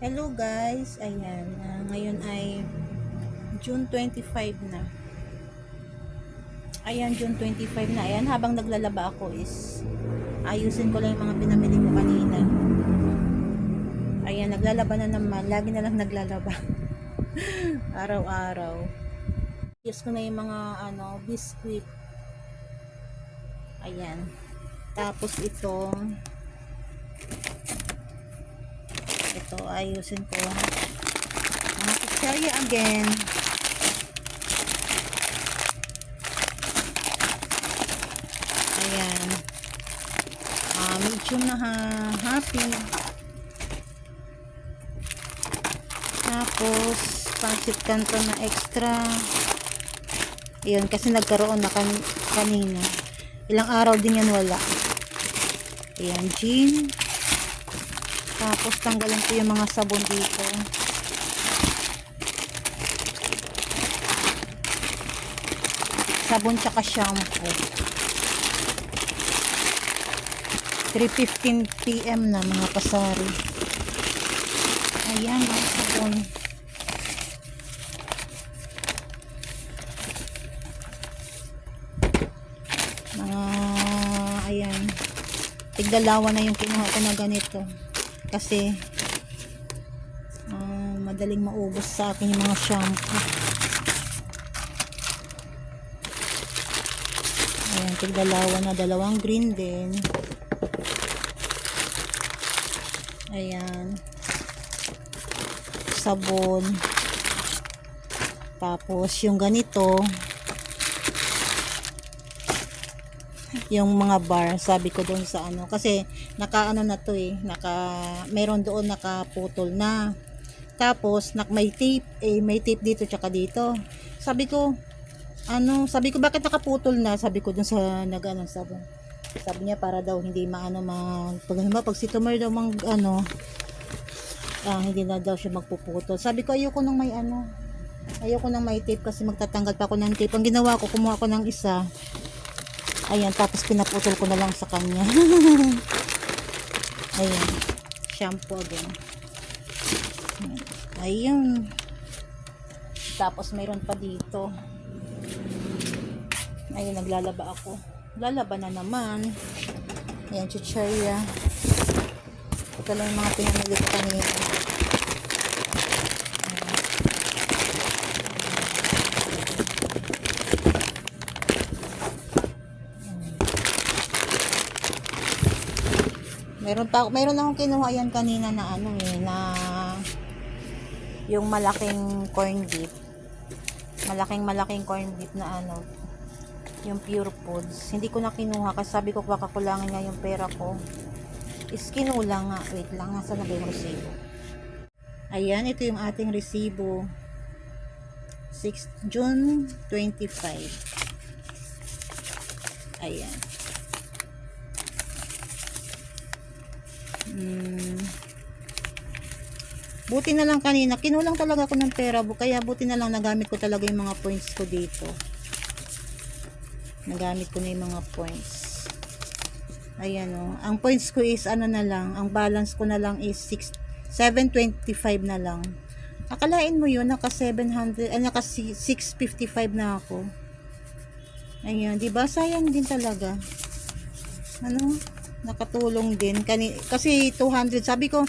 Hello guys, ayan, ah, ngayon ay June 25 na. Ayan, June 25 na. Ayan, habang naglalaba ako is ayusin ko lang yung mga pinamili ko kanina. Ayan, naglalaba na naman. Lagi na lang naglalaba. Araw-araw. Ayos ko na yung mga ano, biscuit. Ayan. Tapos itong ito ayusin ko. Mga kutsarya again. Ayan. Ah medium na ha happy tapos pancit canton na extra. Yun kasi nagkaroon na kan kanina. Ilang araw din yan wala. Ayan gin tapos tanggalin ko yung mga sabon dito. Sabon tsaka shampoo. 3.15 p.m. na mga pasari. Ayan ang sabon. Mga ayan. Tigdalawa na yung kinuha ko na ganito kasi ah, madaling maubos sa akin yung mga shampoo. Ayan tigdalawa na dalawang green din. Ayan. Sabon. Tapos yung ganito yung mga bar sabi ko doon sa ano kasi naka ano na to eh naka meron doon nakaputol na. Tapos nak may tape eh may tape dito tsaka dito. Sabi ko ano sabi ko bakit nakaputol na? Sabi ko doon sa nag ano sabi sabi niya para daw hindi maano mag pag pag si Tomer daw mang ano ah, hindi na daw siya magpuputol. Sabi ko ayoko nang may ano ayoko nang may tape kasi magtatanggal pa ako ng tape. Ang ginawa ko kumuha ko ng isa. Ayan, tapos pinaputol ko na lang sa kanya. Ayan. Shampoo again. Ayun. Tapos mayroon pa dito. Ayun, naglalaba ako. Lalaba na naman. Ayan, chichirya. Ito lang yung mga pinamili ko kanina. Meron pa meron akong kinuha yan kanina na ano eh na yung malaking corn beef. Malaking malaking corn beef na ano yung pure foods. Hindi ko na kinuha kasi sabi ko baka kulangin nga yung pera ko. Is kinulang nga. Wait lang, nasa na ba yung resibo? Ayan, ito yung ating resibo. 6 June 25. Ayan. Hmm. Buti na lang kanina, kinulang talaga ako ng pera, kaya buti na lang nagamit ko talaga yung mga points ko dito. Nagamit ko na yung mga points. Ayan o. Ang points ko is ano na lang, ang balance ko na lang is 6, 725 na lang. Akalain mo yun, naka 700, ah, naka si- 655 na ako. Ayan, di ba? Sayang din talaga. Ano? Nakatulong din. Kani, kasi 200 sabi ko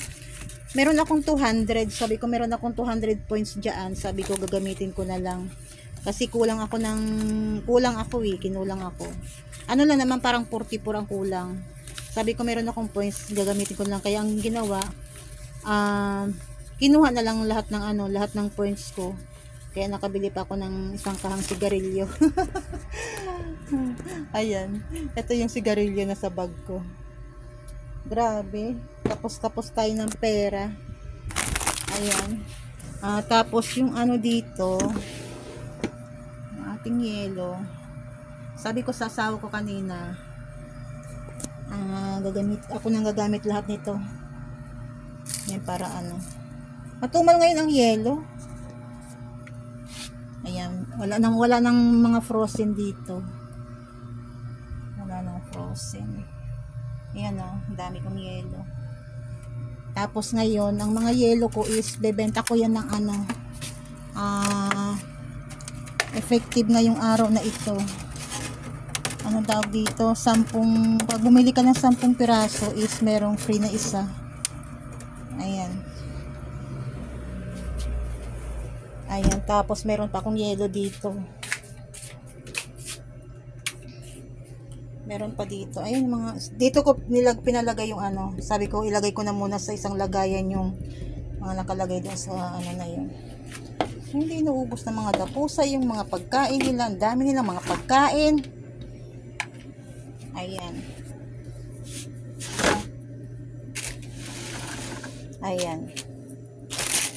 meron akong 200 sabi ko meron akong 200 points diyan sabi ko gagamitin ko na lang. Kasi kulang ako ng kulang ako eh kinulang ako. Ano lang naman parang 44 ang kulang. Sabi ko meron akong points gagamitin ko na lang. Kaya ang ginawa ah kinuha na lang lahat ng ano lahat ng points ko. Kaya nakabili pa ako ng isang kahang sigarilyo. Ayan. Ito yung sigarilyo na sa bag ko Grabe. Tapos-tapos tayo ng pera. Ayan. Ah, tapos yung ano dito, yung ating yelo. Sabi ko sa asawa ko kanina, ah, gagamit, ako nang gagamit lahat nito. Yan para ano. Matumal ngayon ang yelo. Ayan, wala nang wala nang mga frozen dito. Wala nang frozen. Ayan o, ang dami kong yelo. Tapos ngayon, ang mga yellow ko is bebenta ko yan ng ano ah effective ngayong araw na ito. Ano tawag dito? Sampung, pag bumili ka ng 10 piraso is merong free na isa. Ayan. Ayan, tapos meron pa akong yellow dito. Meron pa dito. Ayun mga dito ko nilag pinalagay yung ano. Sabi ko ilagay ko na muna sa isang lagayan yung mga nakalagay doon sa ano na yun. Hindi naubos ng mga dapusa yung mga pagkain nila. Ang dami nilang mga pagkain. Ayan. Ayan.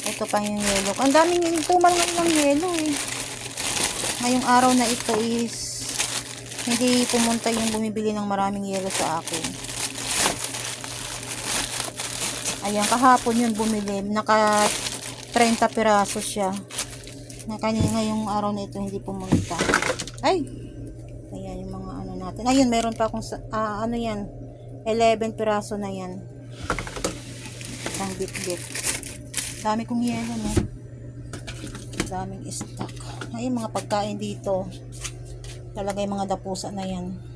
Ito pa yung yellow. Ang daming tumal ng yellow eh. Ngayong araw na ito is hindi pumunta yung bumibili ng maraming yellow sa akin. Ayan, kahapon yun bumili. Naka 30 piraso siya. Na kanya ngayong araw na ito hindi pumunta. Ay! Ayan yung mga ano natin. Ayun, meron pa akong ah, ano yan. 11 piraso na yan. Isang bit-bit. Dami kong yelo, no? Daming stock. Ay, mga pagkain dito. Talaga yung mga dapusa na yan.